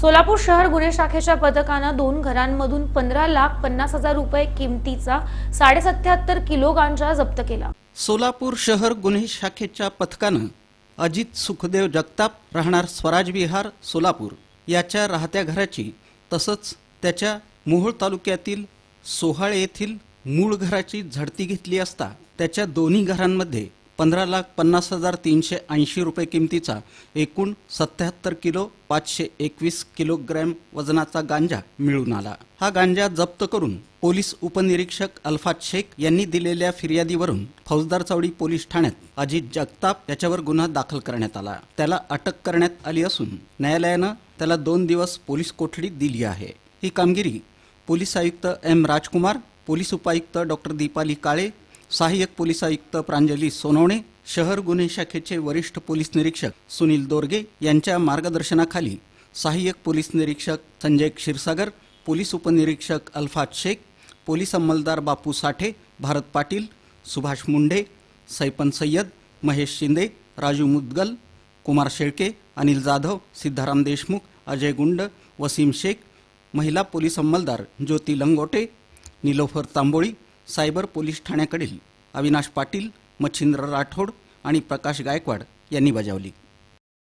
सोलापूर शहर गुन्हे शाखेच्या पथकानं दोन घरांमधून पंधरा लाख पन्नास हजार रुपये किमतीचा साडेसत्याहत्तर किलो गांजा जप्त केला. सोलापूर शहर गुन्हे शाखेच्या पथकानं अजित सुखदेव जगताप राहणार स्वराज विहार सोलापूर याच्या राहत्या घराची तसंच त्याच्या मोहोळ तालुक्यातील सोहाळ येथील मूळ घराची झडती घेतली असता त्याच्या दोन्ही घरांमध्ये पंधरा लाख पन्नास हजार तीनशे ऐंशी रुपये किमतीचा एकूण सत्याहत्तर किलो पाचशे एकवीस किलोग्रॅम वजनाचा गांजा मिळून आला. हा गांजा जप्त करून पोलीस उपनिरीक्षक अल्फात शेख यांनी दिलेल्या फिर्यादीवरून फौजदार चौडी पोलीस ठाण्यात अजित जगताप याच्यावर गुन्हा दाखल करण्यात आला. त्याला अटक करण्यात आली असून न्यायालयानं त्याला दोन दिवस पोलीस कोठडी दिली आहे. ही कामगिरी पोलीस आयुक्त एम राजकुमार पोलीस उपायुक्त डॉक्टर दीपाली काळे सहाय्यक पोलीस आयुक्त प्रांजली सोनवणे शहर गुन्हे शाखेचे वरिष्ठ पोलीस निरीक्षक सुनील दोरगे यांच्या मार्गदर्शनाखाली सहाय्यक पोलीस निरीक्षक संजय क्षीरसागर पोलीस उपनिरीक्षक अल्फात शेख पोलीस अंमलदार बापू साठे भारत पाटील सुभाष मुंढे सैपन सय्यद महेश शिंदे राजू मुदगल कुमार शेळके अनिल जाधव सिद्धाराम देशमुख अजय गुंड वसीम शेख महिला पोलीस अंमलदार ज्योती लंगोटे निलोफर तांबोळी सायबर पोलीस ठाण्याकडील अविनाश पाटील मच्छिंद्र राठोड आणि प्रकाश गायकवाड यांनी बजावली.